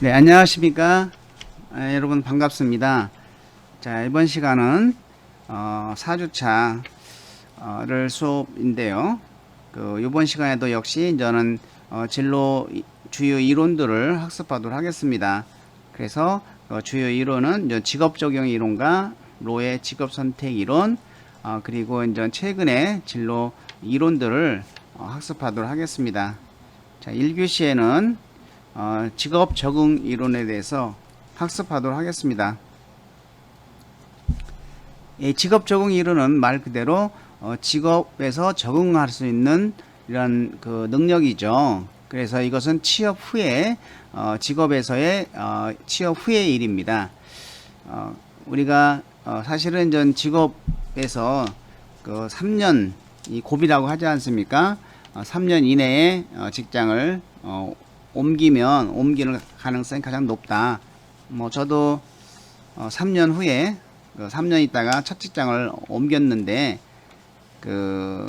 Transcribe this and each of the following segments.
네, 안녕하십니까. 아, 여러분 반갑습니다. 자, 이번 시간은 어, 4주차를 수업인데요. 그 이번 시간에도 역시 저는 어, 진로 이- 주요 이론들을 학습하도록 하겠습니다. 그래서 어, 주요 이론은 직업 적용 이론과 로의 직업 선택 이론, 어, 그리고 이제 최근에 진로 이론들을 어, 학습하도록 하겠습니다. 자, 1교시에는 어, 직업 적응 이론에 대해서 학습하도록 하겠습니다. 이 직업 적응 이론은 말 그대로 어, 직업에서 적응할 수 있는 이런 그 능력이죠. 그래서 이것은 취업 후에 어, 직업에서의 어, 취업 후의 일입니다. 어, 우리가 어, 사실은 전 직업에서 그 3년 이 고비라고 하지 않습니까? 어, 3년 이내에 어, 직장을 어, 옮기면 옮기는 가능성이 가장 높다. 뭐 저도 어, 3년 후에 그 3년 있다가 첫 직장을 옮겼는데 그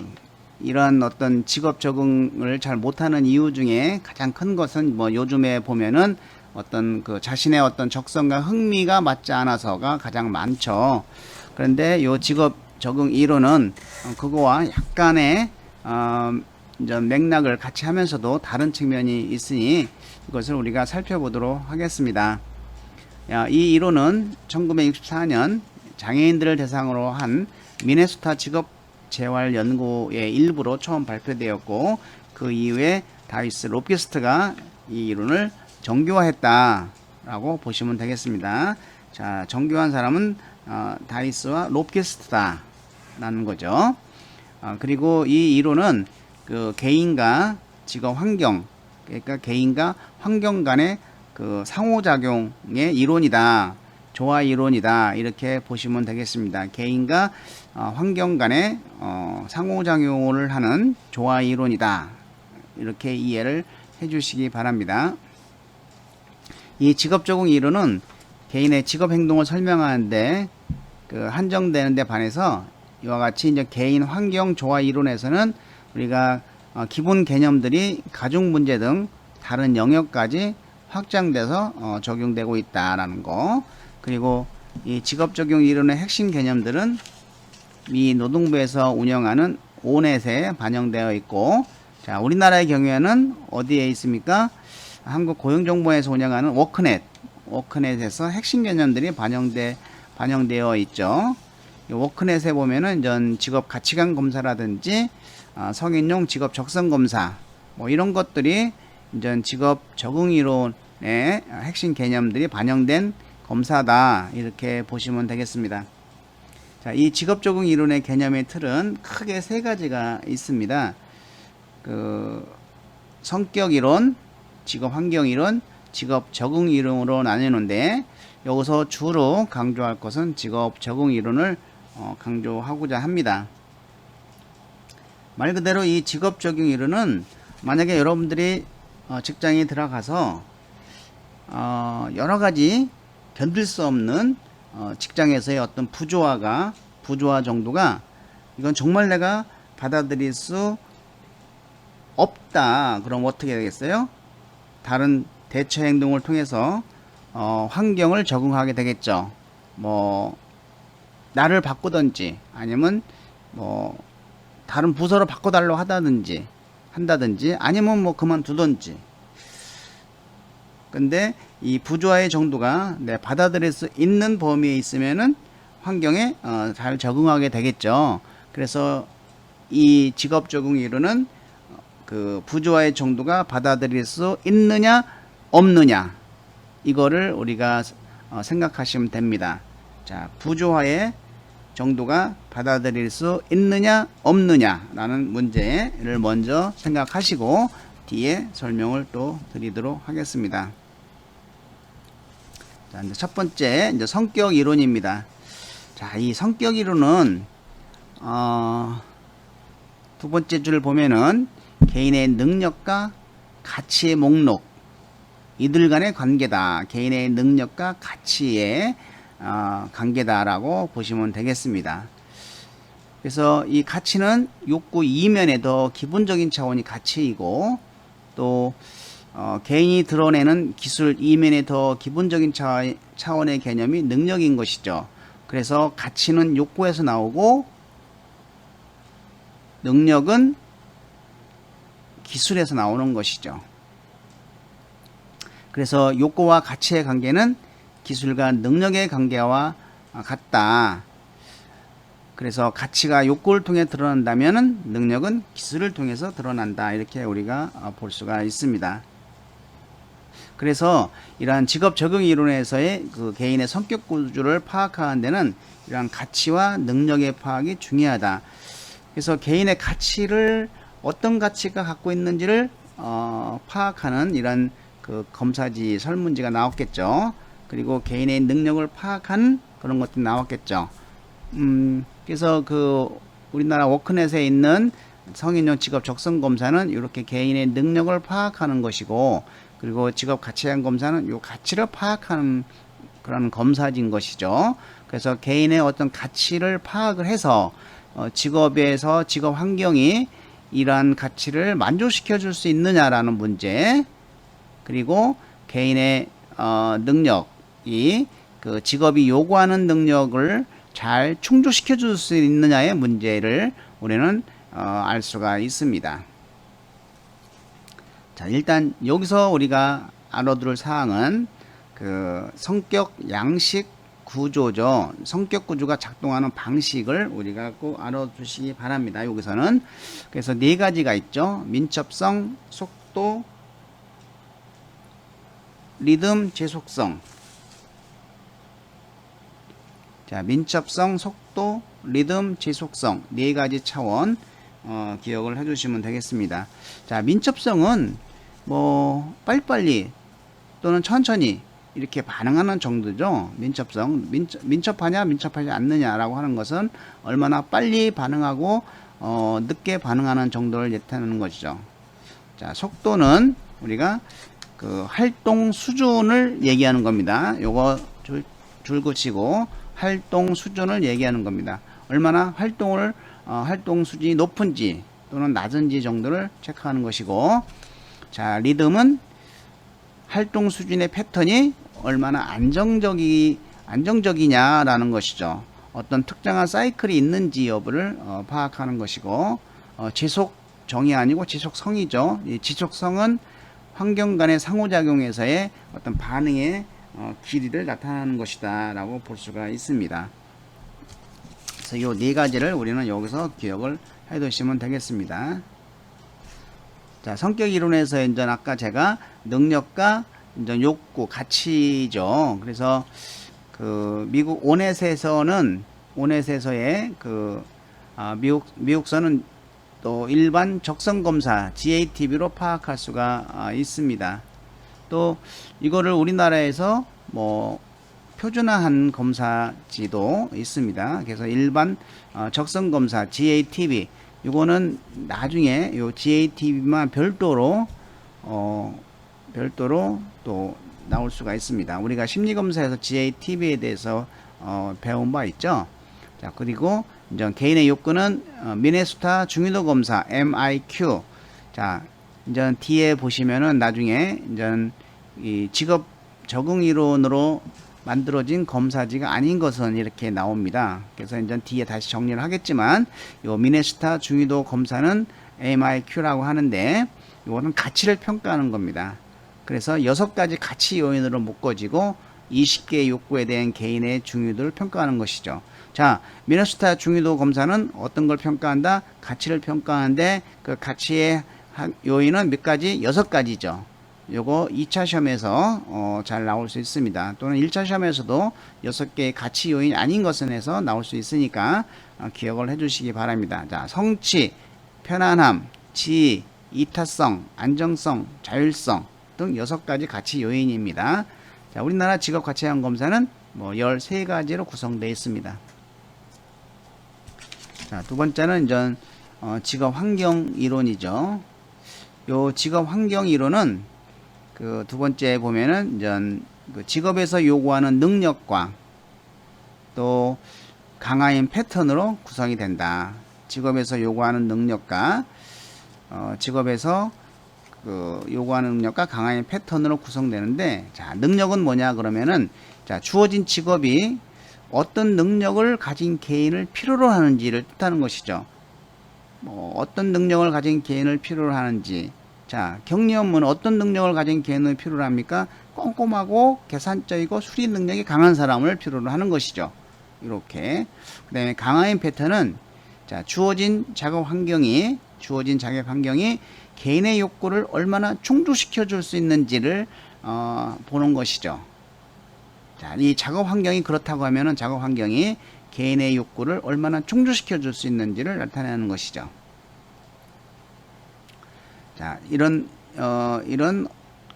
이러한 어떤 직업 적응을 잘 못하는 이유 중에 가장 큰 것은 뭐 요즘에 보면은 어떤 그 자신의 어떤 적성과 흥미가 맞지 않아서가 가장 많죠. 그런데 요 직업 적응 이론은 어, 그거와 약간의 어, 맥락을 같이 하면서도 다른 측면이 있으니 이것을 우리가 살펴보도록 하겠습니다. 야, 이 이론은 1964년 장애인들을 대상으로 한 미네소타 직업 재활 연구의 일부로 처음 발표되었고 그 이후에 다이스 로피스트가 이 이론을 정교화했다라고 보시면 되겠습니다. 자, 정교한 사람은 어, 다이스와 로피스트다라는 거죠. 어, 그리고 이 이론은 그 개인과 직업 환경, 그러니까 개인과 환경 간의 그 상호작용의 이론이다. 조화 이론이다. 이렇게 보시면 되겠습니다. 개인과 어, 환경 간의 어, 상호작용을 하는 조화 이론이다. 이렇게 이해를 해 주시기 바랍니다. 이 직업 적응 이론은 개인의 직업 행동을 설명하는데 그 한정되는 데 반해서 이와 같이 이제 개인 환경 조화 이론에서는 우리가 어, 기본 개념들이 가중 문제 등 다른 영역까지 확장돼서 어, 적용되고 있다라는 거. 그리고 이 직업 적용 이론의 핵심 개념들은 미 노동부에서 운영하는 오넷에 반영되어 있고, 자 우리나라의 경우에는 어디에 있습니까? 한국 고용정보에서 운영하는 워크넷, 워크넷에서 핵심 개념들이 반영돼 반영되어 있죠. 이 워크넷에 보면은 전 직업 가치관 검사라든지 아, 성인용 직업 적성 검사 뭐 이런 것들이 이제 직업 적응 이론의 핵심 개념들이 반영된 검사다 이렇게 보시면 되겠습니다. 자, 이 직업 적응 이론의 개념의 틀은 크게 세 가지가 있습니다. 그 성격 이론, 직업 환경 이론, 직업 적응 이론으로 나뉘는데 여기서 주로 강조할 것은 직업 적응 이론을 어, 강조하고자 합니다. 말 그대로 이 직업 적용 이론은 만약에 여러분들이 어, 직장에 들어가서 어, 여러 가지 견딜 수 없는 어, 직장에서의 어떤 부조화가 부조화 정도가 이건 정말 내가 받아들일 수 없다. 그럼 어떻게 되겠어요? 다른 대처 행동을 통해서 어, 환경을 적응하게 되겠죠. 뭐 나를 바꾸든지 아니면 뭐 다른 부서로 바꿔달라고 하다든지 한다든지 아니면 뭐 그만두든지 근데 이 부조화의 정도가 내 받아들일 수 있는 범위에 있으면은 환경에 어, 잘 적응하게 되겠죠. 그래서 이 직업 적응 이론은 그 부조화의 정도가 받아들일 수 있느냐 없느냐 이거를 우리가 어, 생각하시면 됩니다. 자, 부조화의 정도가 받아들일 수 있느냐 없느냐라는 문제를 먼저 생각하시고 뒤에 설명을 또 드리도록 하겠습니다. 자, 이제 첫 번째 이제 성격 이론입니다. 자, 이 성격 이론은 어, 두 번째 줄 보면은 개인의 능력과 가치의 목록 이들 간의 관계다. 개인의 능력과 가치의 어, 관계다라고 보시면 되겠습니다. 그래서 이 가치는 욕구 이면에 더 기본적인 차원이 가치이고 또 어, 개인이 드러내는 기술 이면의 더 기본적인 차, 차원의 개념이 능력인 것이죠. 그래서 가치는 욕구에서 나오고 능력은 기술에서 나오는 것이죠. 그래서 욕구와 가치의 관계는 기술과 능력의 관계와 같다. 그래서 가치가 욕구를 통해 드러난다면 능력은 기술을 통해서 드러난다. 이렇게 우리가 어, 볼 수가 있습니다. 그래서 이러한 직업 적응 이론에서의 그 개인의 성격 구조를 파악하는 데는 이러한 가치와 능력의 파악이 중요하다. 그래서 개인의 가치를 어떤 가치가 갖고 있는지를 어, 파악하는 이런 그 검사지 설문지가 나왔겠죠. 그리고 개인의 능력을 파악한 그런 것도 나왔겠죠. 음, 그래서 그 우리나라 워크넷에 있는 성인용 직업 적성 검사는 이렇게 개인의 능력을 파악하는 것이고 그리고 직업 가치관 검사는 이 가치를 파악하는 그런 검사진 것이죠. 그래서 개인의 어떤 가치를 파악을 해서 어, 직업에서 직업 환경이 이러한 가치를 만족시켜 줄 수 있느냐라는 문제 그리고 개인의 어, 능력이 그 직업이 요구하는 능력을 잘 충족시켜 줄 수 있느냐의 문제를 우리는 어, 알 수가 있습니다. 자, 일단 여기서 우리가 알아둘 사항은 그 성격 양식 구조죠. 성격 구조가 작동하는 방식을 우리가 꼭 알아두시기 바랍니다. 여기서는 그래서 네 가지가 있죠. 민첩성, 속도, 리듬, 제속성. 자, 민첩성, 속도, 리듬, 지속성 네 가지 차원 어, 기억을 해주시면 되겠습니다. 자, 민첩성은 뭐 빨리빨리 또는 천천히 이렇게 반응하는 정도죠. 민첩성 민첩, 민첩하냐 민첩하지 않느냐라고 하는 것은 얼마나 빨리 반응하고 어, 늦게 반응하는 정도를 나타내는 것이죠. 자, 속도는 우리가 그 활동 수준을 얘기하는 겁니다. 요거 줄, 줄긋이고 활동 수준을 얘기하는 겁니다. 얼마나 활동을 어, 활동 수준이 높은지 또는 낮은지 정도를 체크하는 것이고 자 리듬은 활동 수준의 패턴이 얼마나 안정적이 안정적이냐라는 것이죠. 어떤 특정한 사이클이 있는지 여부를 어, 파악하는 것이고 어, 지속 정이 아니고 지속성이죠. 이 지속성은 환경 간의 상호작용에서의 어떤 반응의 어, 길이를 나타내는 것이다 라고 볼 수가 있습니다. 그래서 이 네 가지를 우리는 여기서 기억을 해 두시면 되겠습니다. 자, 성격 이론에서 이제 아까 제가 능력과 이제 욕구, 가치죠. 그래서 그 미국 오넷에서는 오넷에서의 그 아, 미국 미국서는 또 일반 적성 검사 GATB로 파악할 수가 아, 있습니다. 또 이거를 우리나라에서 뭐 표준화한 검사지도 있습니다. 그래서 일반 어, 적성 검사 GATB 이거는 나중에 요 GATB만 별도로 어 별도로 또 나올 수가 있습니다. 우리가 심리 검사에서 GATB에 대해서 어 배운 바 있죠. 자 그리고 이제 개인의 욕구는 어, 미네소타 중위도 검사 MIQ 자 이제 뒤에 보시면은 나중에 이제 이 직업 적응 이론으로 만들어진 검사지가 아닌 것은 이렇게 나옵니다. 그래서 이제 뒤에 다시 정리를 하겠지만 요 미네스타 중위도 검사는 MIQ라고 하는데 이거는 가치를 평가하는 겁니다. 그래서 여섯 가지 가치 요인으로 묶어지고 20개의 욕구에 대한 개인의 중위도를 평가하는 것이죠. 자, 미네스타 중위도 검사는 어떤 걸 평가한다? 가치를 평가하는데 그 가치의 요인은 몇 가지? 여섯 가지죠. 요거 2차 시험에서 어, 잘 나올 수 있습니다. 또는 1차 시험에서도 6개의 가치 요인이 아닌 것은 해서 나올 수 있으니까 어, 기억을 해 주시기 바랍니다. 자, 성취, 편안함, 지위, 이타성, 안정성, 자율성 등 6가지 가치 요인입니다. 자, 우리나라 직업 가치형 검사는 뭐 13가지로 구성되어 있습니다. 자, 두 번째는 이제 어, 직업 환경 이론이죠. 요 직업 환경 이론은 그두 번째 보면은 이제 그 직업에서 요구하는 능력과 또 강화인 패턴으로 구성이 된다. 직업에서 요구하는 능력과 어, 직업에서 그 요구하는 능력과 강화인 패턴으로 구성되는데 자 능력은 뭐냐 그러면은 자 주어진 직업이 어떤 능력을 가진 개인을 필요로 하는지를 뜻하는 것이죠. 뭐 어떤 능력을 가진 개인을 필요로 하는지 자 격리 업무는 어떤 능력을 가진 개인을 필요로 합니까? 꼼꼼하고 계산적이고 수리 능력이 강한 사람을 필요로 하는 것이죠. 이렇게 그 다음에 강화인 패턴은 자 주어진 작업 환경이 주어진 작업 환경이 개인의 욕구를 얼마나 충족시켜 줄 수 있는지를 어, 보는 것이죠. 자, 이 작업 환경이 그렇다고 하면은 작업 환경이 개인의 욕구를 얼마나 충족시켜 줄 수 있는지를 나타내는 것이죠. 자, 이런 어, 이런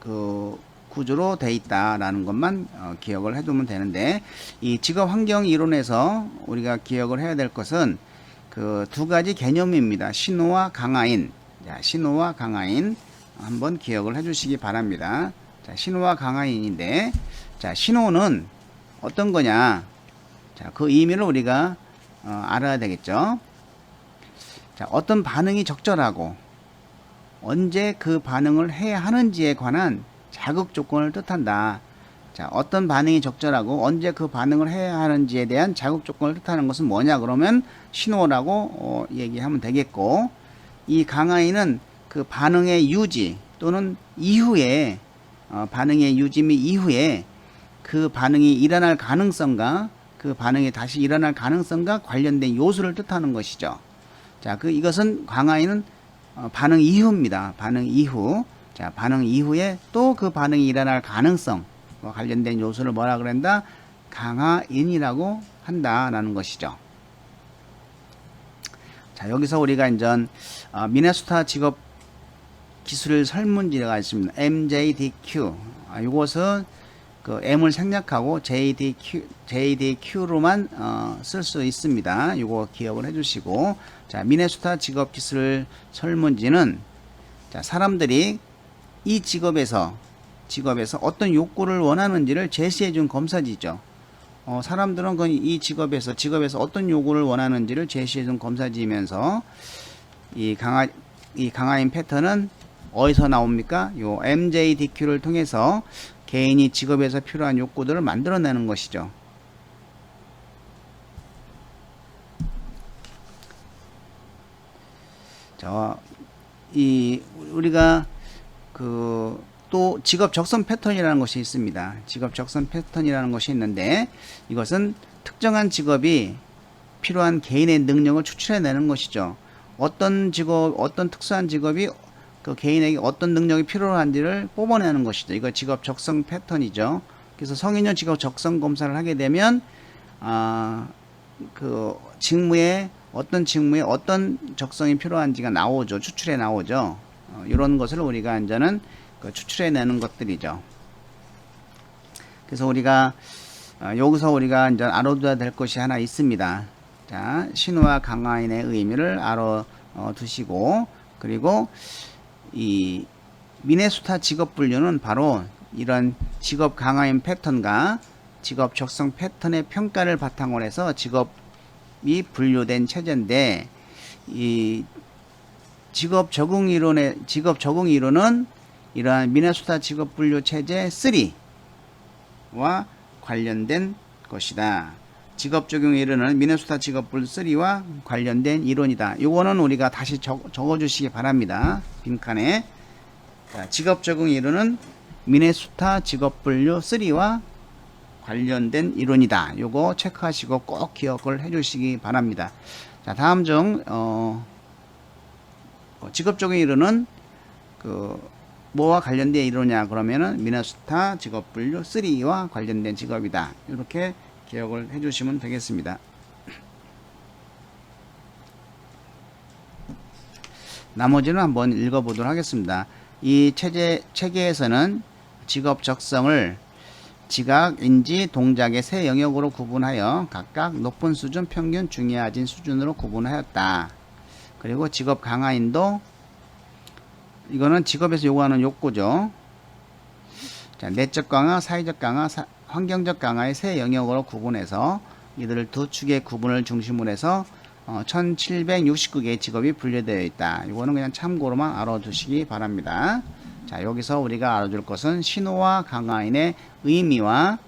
그 구조로 돼 있다라는 것만 어, 기억을 해두면 되는데 이 직업 환경 이론에서 우리가 기억을 해야 될 것은 그 두 가지 개념입니다. 신호와 강화인. 자, 신호와 강화인 한번 기억을 해주시기 바랍니다. 자, 신호와 강화인인데 자, 신호는 어떤 거냐? 자, 그 의미를 우리가 어, 알아야 되겠죠. 자, 어떤 반응이 적절하고 언제 그 반응을 해야 하는지에 관한 자극 조건을 뜻한다. 자, 어떤 반응이 적절하고 언제 그 반응을 해야 하는지에 대한 자극 조건을 뜻하는 것은 뭐냐? 그러면 신호라고 어, 얘기하면 되겠고, 이 강화인은 그 반응의 유지 또는 이후에 어, 반응의 유지 및 이후에 그 반응이 일어날 가능성과 그 반응이 다시 일어날 가능성과 관련된 요소를 뜻하는 것이죠. 자, 그 이것은 강화인은 어, 반응 이후입니다. 반응 이후. 자, 반응 이후에 또 그 반응이 일어날 가능성과 관련된 요소를 뭐라 그런다? 강화인이라고 한다라는 것이죠. 자, 여기서 우리가 이제 어, 미네소타 직업 기술 설문지가 있습니다. MJDQ. 아, 이것은 그 M을 생략하고 JDQ, JDQ로만 어, 쓸 수 있습니다. 이거 기억을 해주시고, 자 미네소타 직업 기술 설문지는 자 사람들이 이 직업에서 직업에서 어떤 욕구를 원하는지를 제시해 준 검사지죠. 어, 사람들은 그이 직업에서 직업에서 어떤 요구를 원하는지를 제시해 준 검사지면서 이 강화 이 강화인 패턴은 어디서 나옵니까? 요 MJDQ를 통해서 개인이 직업에서 필요한 욕구들을 만들어내는 것이죠. 자, 이 우리가 그 또 직업 적성 패턴이라는 것이 있습니다. 직업 적성 패턴이라는 것이 있는데 이것은 특정한 직업이 필요한 개인의 능력을 추출해내는 것이죠. 어떤 직업, 어떤 특수한 직업이 그 개인에게 어떤 능력이 필요한지를 뽑아내는 것이죠. 이거 직업 적성 패턴이죠. 그래서 성인용 직업 적성 검사를 하게 되면 아, 그 직무에 어떤 직무에 어떤 적성이 필요한지가 나오죠. 추출해 나오죠. 어, 이런 것을 우리가 이제는 그 추출해 내는 것들이죠. 그래서 우리가 어, 여기서 우리가 이제 알아둬야 될 것이 하나 있습니다. 자, 신호와 강화인의 의미를 알아두시고 그리고 이 미네소타 직업 분류는 바로 이런 직업 강화인 패턴과 직업 적성 패턴의 평가를 바탕으로 해서 직업이 분류된 체제인데 이 직업 적응 이론의 직업 적응 이론은 이러한 미네소타 직업 분류 체제 3와 관련된 것이다. 직업 적용 이론은 미네소타 직업 분류 3와 관련된 이론이다. 이거는 우리가 다시 적, 어 주시기 바랍니다. 빈칸에 자, 직업 적용 이론은 미네소타 직업 분류 3와 관련된 이론이다. 요거 체크하시고 꼭 기억을 해 주시기 바랍니다. 자, 다음 중 어, 직업 적용 이론은 그 뭐와 관련된 이론이냐 그러면은 미네소타 직업 분류 3와 관련된 직업이다. 이렇게 기억을 해 주시면 되겠습니다. 나머지는 한번 읽어보도록 하겠습니다. 이 체제, 체계에서는 직업 적성을 지각, 인지, 동작의 세 영역으로 구분하여 각각 높은 수준, 평균, 중요하진 수준으로 구분하였다. 그리고 직업 강화인도 이거는 직업에서 요구하는 욕구죠. 자, 내적 강화, 사회적 강화, 사, 환경적 강화의 세 영역으로 구분해서 이들을 두 축의 구분을 중심으로 해서 어, 1769개의 직업이 분류되어 있다. 이거는 그냥 참고로만 알아두시기 바랍니다. 자, 여기서 우리가 알아줄 것은 신호와 강화인의 의미와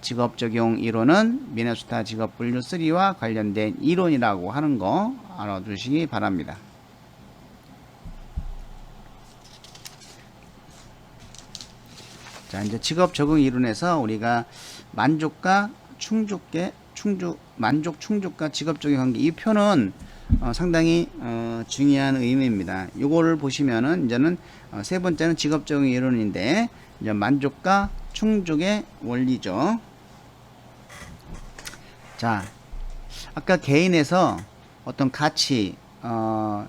직업 적용 이론은 미네소타 직업 분류 3와 관련된 이론이라고 하는 거 알아두시기 바랍니다. 자, 이제 직업 적응 이론에서 우리가 만족과 충족계, 충족, 만족, 충족과 직업 적용 관계 이 표는 어, 상당히 어, 중요한 의미입니다. 이거를 보시면은 이제는 어, 세 번째는 직업 적용 이론인데 이제 만족과 충족의 원리죠. 자, 아까 개인에서 어떤 가치, 어,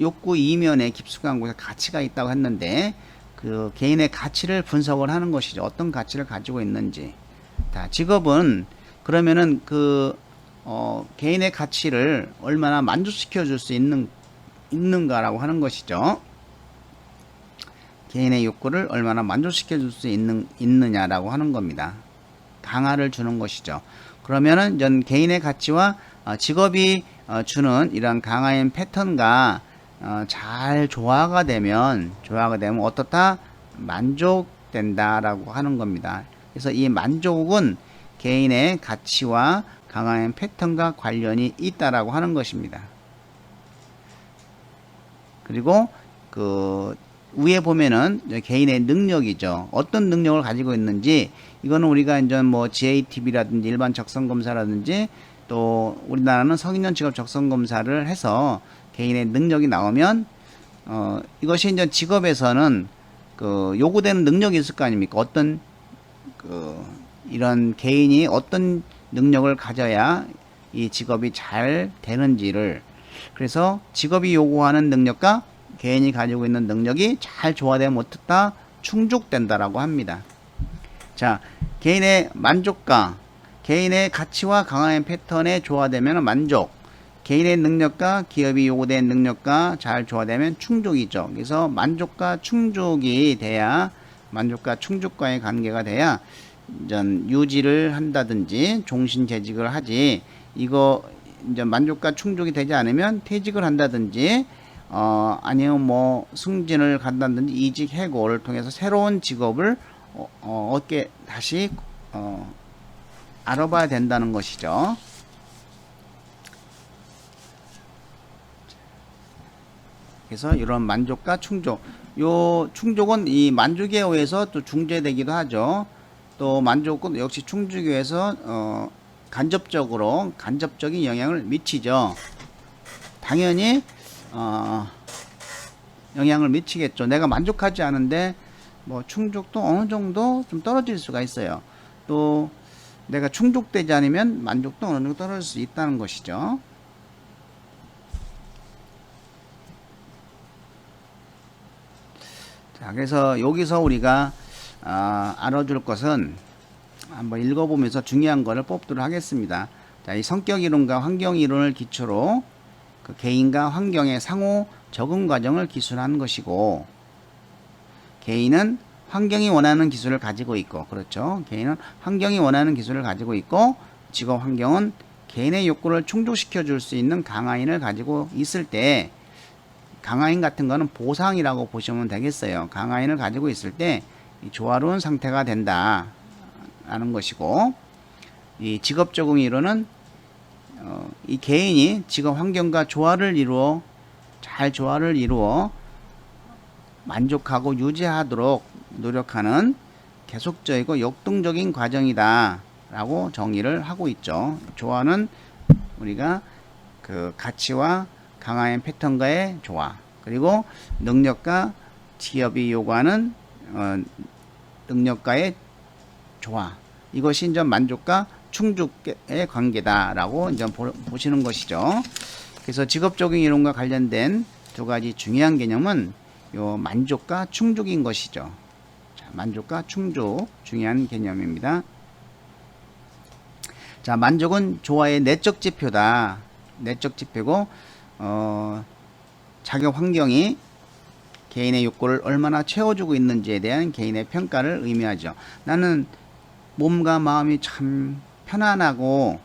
욕구 이면에 깊숙한 곳에 가치가 있다고 했는데 그 개인의 가치를 분석을 하는 것이죠. 어떤 가치를 가지고 있는지. 자, 직업은 그러면은 그 어, 개인의 가치를 얼마나 만족시켜 줄 수 있는 있는가라고 하는 것이죠. 개인의 욕구를 얼마나 만족시켜 줄 수 있는 있느냐라고 하는 겁니다. 강화를 주는 것이죠. 그러면은 전 개인의 가치와 어, 직업이 어, 주는 이런 강화인 패턴과 어, 잘 조화가 되면 조화가 되면 어떻다 만족된다라고 하는 겁니다. 그래서 이 만족은 개인의 가치와 강화인 패턴과 관련이 있다라고 하는 것입니다. 그리고 그 위에 보면은 개인의 능력이죠. 어떤 능력을 가지고 있는지 이거는 우리가 이제 뭐 GATB라든지 일반 적성 검사라든지 또 우리나라는 성인년 직업 적성 검사를 해서 개인의 능력이 나오면 어 이것이 이제 직업에서는 그 요구되는 능력이 있을 거 아닙니까? 어떤 그 이런 개인이 어떤 능력을 가져야 이 직업이 잘 되는지를 그래서 직업이 요구하는 능력과 개인이 가지고 있는 능력이 잘 조화되면 어떻다 충족된다라고 합니다. 자, 개인의 만족과 개인의 가치와 강화의 패턴에 조화되면 만족, 개인의 능력과 기업이 요구된 능력과 잘 조화되면 충족이죠. 그래서 만족과 충족이 돼야 만족과 충족과의 관계가 돼야 전 유지를 한다든지 종신 재직을 하지 이거 이제 만족과 충족이 되지 않으면 퇴직을 한다든지 어 아니면 뭐 승진을 간다든지 이직 해고를 통해서 새로운 직업을 어, 어 얻게 다시 어 알아봐야 된다는 것이죠. 그래서 이런 만족과 충족. 요 충족은 이 만족에 의해서 또 중재되기도 하죠. 또 만족은 역시 충족에 의해서 어 간접적으로 간접적인 영향을 미치죠. 당연히 어 영향을 미치겠죠. 내가 만족하지 않은데 뭐 충족도 어느 정도 좀 떨어질 수가 있어요. 또 내가 충족되지 않으면 만족도 어느 정도 떨어질 수 있다는 것이죠. 자, 그래서 여기서 우리가 아, 알아줄 것은 한번 읽어보면서 중요한 거를 뽑도록 하겠습니다. 자, 이 성격 이론과 환경 이론을 기초로 그 개인과 환경의 상호 적응 과정을 기술한 것이고 개인은 환경이 원하는 기술을 가지고 있고 그렇죠. 개인은 환경이 원하는 기술을 가지고 있고 직업 환경은 개인의 욕구를 충족시켜 줄 수 있는 강화인을 가지고 있을 때 강화인 같은 거는 보상이라고 보시면 되겠어요. 강화인을 가지고 있을 때 조화로운 상태가 된다. 라는 것이고, 이 직업 적응 이론은 어, 이 개인이 직업 환경과 조화를 이루어 잘 조화를 이루어 만족하고 유지하도록 노력하는 계속적이고 역동적인 과정이다 라고 정의를 하고 있죠. 조화는 우리가 그 가치와 강화인 패턴과의 조화 그리고 능력과 기업이 요구하는 어, 능력과의 조화 이것이 이제 만족과 충족의 관계다라고 이제 보, 보시는 것이죠. 그래서 직업적인 이론과 관련된 두 가지 중요한 개념은 요 만족과 충족인 것이죠. 자, 만족과 충족 중요한 개념입니다. 자, 만족은 조화의 내적 지표다. 내적 지표고 어, 자격 환경이 개인의 욕구를 얼마나 채워주고 있는지에 대한 개인의 평가를 의미하죠. 나는 몸과 마음이 참 편안하고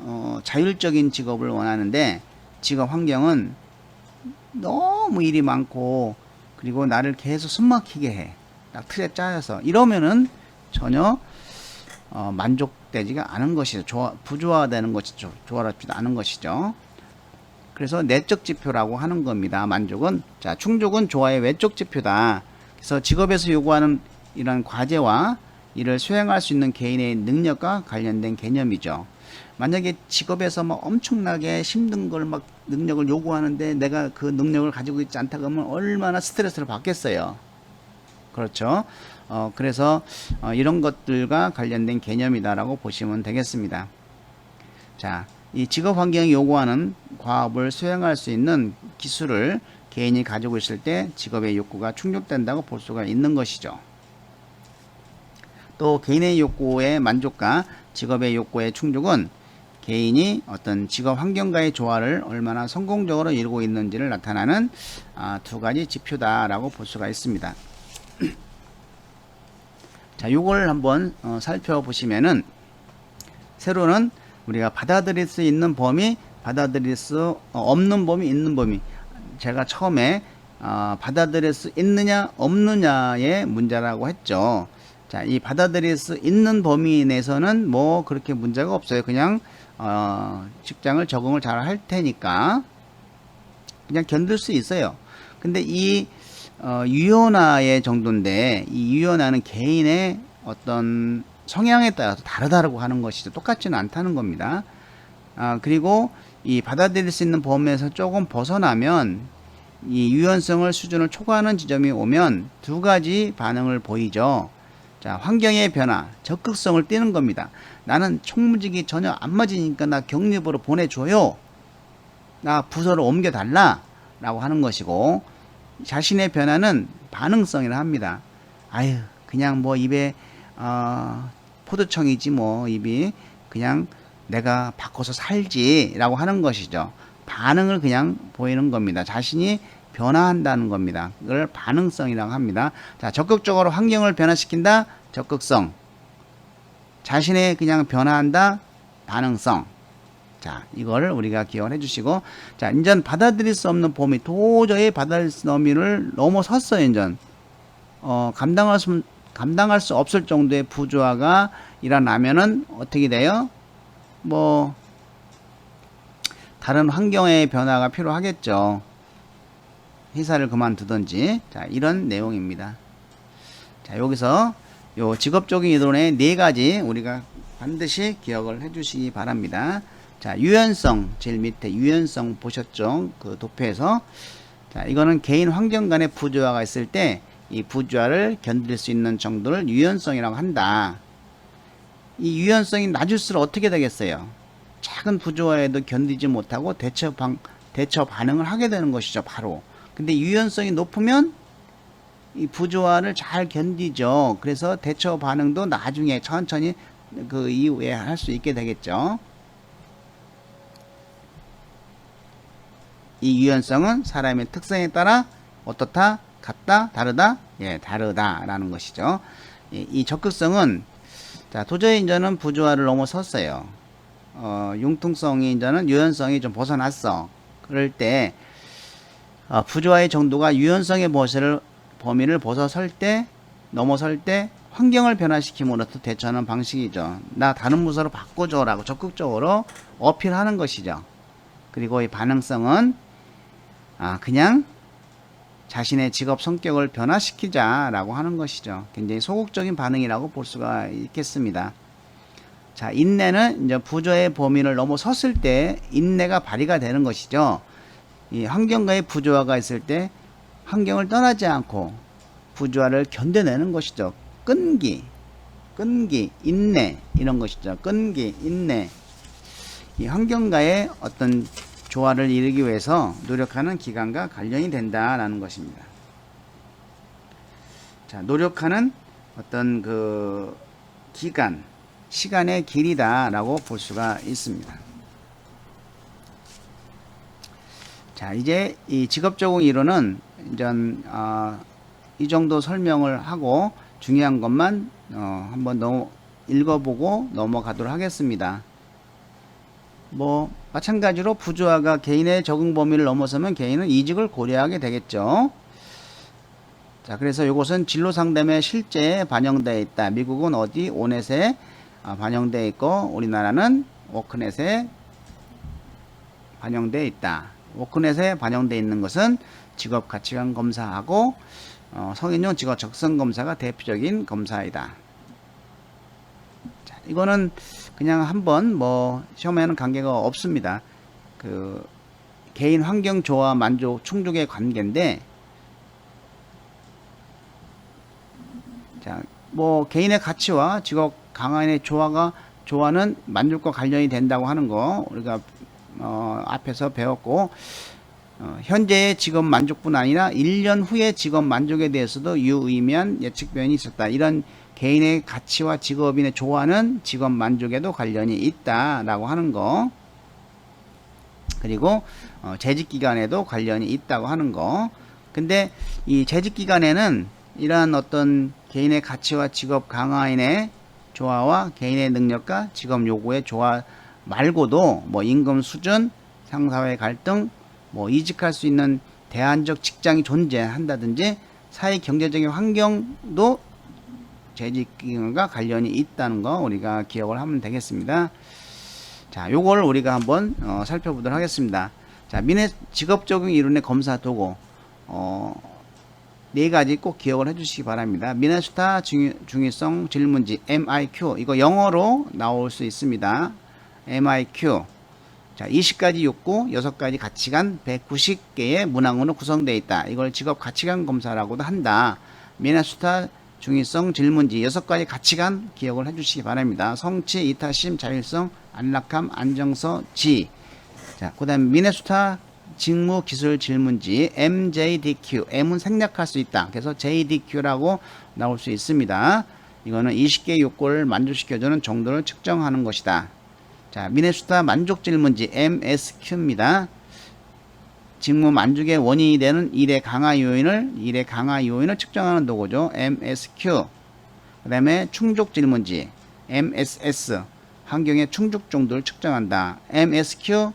어, 자율적인 직업을 원하는데 직업 환경은 너무 일이 많고 그리고 나를 계속 숨막히게 해. 딱 틀에 짜여서 이러면은 전혀 어, 만족되지가 않은 것이죠. 조화, 부조화되는 것이죠. 조화롭지도 않은 것이죠. 그래서 내적 지표라고 하는 겁니다. 만족은 자 충족은 조화의 외적 지표다. 그래서 직업에서 요구하는 이런 과제와 이를 수행할 수 있는 개인의 능력과 관련된 개념이죠. 만약에 직업에서 막 엄청나게 힘든 걸 막 능력을 요구하는데 내가 그 능력을 가지고 있지 않다 그러면 얼마나 스트레스를 받겠어요. 그렇죠. 어, 그래서 어, 이런 것들과 관련된 개념이다라고 보시면 되겠습니다. 자, 이 직업 환경이 요구하는 과업을 수행할 수 있는 기술을 개인이 가지고 있을 때 직업의 욕구가 충족된다고 볼 수가 있는 것이죠. 또 개인의 욕구의 만족과 직업의 욕구의 충족은 개인이 어떤 직업 환경과의 조화를 얼마나 성공적으로 이루고 있는지를 나타나는 아, 두 가지 지표다라고 볼 수가 있습니다. 자, 요걸 한번 어, 살펴보시면은 세로는 우리가 받아들일 수 있는 범위, 받아들일 수 어, 없는 범위, 있는 범위. 제가 처음에 어, 받아들일 수 있느냐, 없느냐의 문제라고 했죠. 자, 이 받아들일 수 있는 범위 내에서는 뭐 그렇게 문제가 없어요. 그냥 어, 직장을 적응을 잘 할 테니까 그냥 견딜 수 있어요. 근데 이 어, 유연화의 정도인데 이 유연화는 개인의 어떤 성향에 따라서 다르다고 하는 것이죠. 똑같지는 않다는 겁니다. 아, 그리고 이 받아들일 수 있는 범위에서 조금 벗어나면 이 유연성을 수준을 초과하는 지점이 오면 두 가지 반응을 보이죠. 자, 환경의 변화, 적극성을 띠는 겁니다. 나는 총무직이 전혀 안 맞으니까 나 격립으로 보내줘요. 나 부서를 옮겨달라. 라고 하는 것이고, 자신의 변화는 반응성이라 합니다. 아유, 그냥 뭐 입에, 어, 포도청이지 뭐 입이 그냥 내가 바꿔서 살지. 라고 하는 것이죠. 반응을 그냥 보이는 겁니다. 자신이 변화한다는 겁니다. 그걸 반응성이라고 합니다. 자, 적극적으로 환경을 변화시킨다. 적극성. 자신의 그냥 변화한다. 반응성. 자, 이걸 우리가 기억을 해주시고, 자, 인전 받아들일 수 없는 범위, 도저히 받아들일 수 없는 범위를 넘어섰어요, 인전. 어, 감당할 수, 감당할 수 없을 정도의 부조화가 일어나면은 어떻게 돼요? 뭐, 다른 환경의 변화가 필요하겠죠. 회사를 그만두든지. 자, 이런 내용입니다. 자, 여기서 요 직업적인 이론의 네 가지 우리가 반드시 기억을 해 주시기 바랍니다. 자, 유연성, 제일 밑에 유연성 보셨죠? 그 도표에서. 자, 이거는 개인 환경 간의 부조화가 있을 때 이 부조화를 견딜 수 있는 정도를 유연성이라고 한다. 이 유연성이 낮을수록 어떻게 되겠어요? 작은 부조화에도 견디지 못하고 대처 방, 대처 반응을 하게 되는 것이죠, 바로. 근데 유연성이 높으면 이 부조화를 잘 견디죠. 그래서 대처 반응도 나중에 천천히 그 이후에 할 수 있게 되겠죠. 이 유연성은 사람의 특성에 따라 어떻다, 같다, 다르다, 예, 다르다라는 것이죠. 이, 이 적극성은 자 도저히 이제는 부조화를 넘어섰어요. 어, 융통성이 이제는 유연성이 좀 벗어났어. 그럴 때 어, 부조화의 정도가 유연성의 범위를, 범위를 벗어설 때 넘어설 때 환경을 변화시킴으로써 대처하는 방식이죠. 나 다른 부서로 바꿔줘라고 적극적으로 어필하는 것이죠. 그리고 이 반응성은 아 그냥 자신의 직업 성격을 변화시키자라고 하는 것이죠. 굉장히 소극적인 반응이라고 볼 수가 있겠습니다. 자, 인내는 이제 부조의 범위를 넘어섰을 때 인내가 발휘가 되는 것이죠. 이 환경과의 부조화가 있을 때 환경을 떠나지 않고 부조화를 견뎌내는 것이죠. 끈기, 끈기, 인내 이런 것이죠. 끈기, 인내. 이 환경과의 어떤 조화를 이루기 위해서 노력하는 기간과 관련이 된다라는 것입니다. 자, 노력하는 어떤 그 기간, 시간의 길이다라고 볼 수가 있습니다. 자, 이제 이 직업적용 이론은 이제 어, 이 정도 설명을 하고 중요한 것만 어, 한번 넘 읽어보고 넘어가도록 하겠습니다. 뭐 마찬가지로 부조화가 개인의 적응 범위를 넘어서면 개인은 이직을 고려하게 되겠죠. 자, 그래서 이것은 진로 상담에 실제 반영되어 있다. 미국은 어디 오넷에 아, 반영되어 있고 우리나라는 워크넷에 반영되어 있다. 워크넷에 반영되어 있는 것은 직업 가치관 검사하고 어, 성인용 직업 적성 검사가 대표적인 검사이다. 자, 이거는 그냥 한번 뭐 시험에는 관계가 없습니다. 그 개인 환경 조화 만족 충족의 관계인데 자, 뭐 개인의 가치와 직업 강화인의 조화가 조화는 만족과 관련이 된다고 하는 거 우리가 어, 앞에서 배웠고 어, 현재의 직업 만족뿐 아니라 1년 후의 직업 만족에 대해서도 유의미한 예측 변이 있었다. 이런 개인의 가치와 직업인의 조화는 직업 만족에도 관련이 있다라고 하는 거. 그리고 어, 재직 기간에도 관련이 있다고 하는 거. 근데 이 재직 기간에는 이러한 어떤 개인의 가치와 직업 강화인의 조화와 개인의 능력과 직업 요구의 조화 말고도 뭐 임금 수준, 상사와의 갈등, 뭐 이직할 수 있는 대안적 직장이 존재한다든지 사회 경제적인 환경도 재직 기간과 관련이 있다는 거 우리가 기억을 하면 되겠습니다. 자, 요걸 우리가 한번 어, 살펴보도록 하겠습니다. 자, 민의 직업 적용 이론의 검사 도구 어, 네 가지 꼭 기억을 해주시기 바랍니다. 미네소타 중위, 중위성 질문지 MIQ 이거 영어로 나올 수 있습니다. MIQ 자 20가지 욕구 6가지 가치관 190개의 문항으로 구성되어 있다. 이걸 직업 가치관 검사라고도 한다. 미네소타 중위성 질문지 6가지 가치관 기억을 해주시기 바랍니다. 성취, 이타심, 자율성, 안락함, 안정서, 지. 자, 그 다음 미네소타 직무 기술 질문지 MJDQ M은 생략할 수 있다. 그래서 JDQ라고 나올 수 있습니다. 이거는 20개 요건을 만족시켜주는 정도를 측정하는 것이다. 자, 미네소타 만족 질문지 MSQ입니다. 직무 만족의 원인이 되는 일의 강화 요인을 일의 강화 요인을 측정하는 도구죠. MSQ. 그다음에 충족 질문지 MSS 환경의 충족 정도를 측정한다. MSQ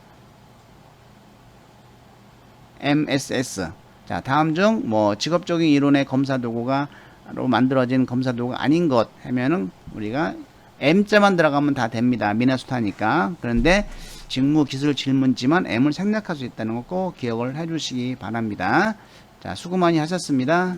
MSS. 자, 다음 중 뭐 직업적인 이론의 검사 도구가 로 만들어진 검사 도구가 아닌 것 하면은 우리가 M자만 들어가면 다 됩니다. 미네소타니까. 그런데 직무 기술 질문지만 M을 생략할 수 있다는 거꼭 기억을 해 주시기 바랍니다. 자, 수고 많이 하셨습니다.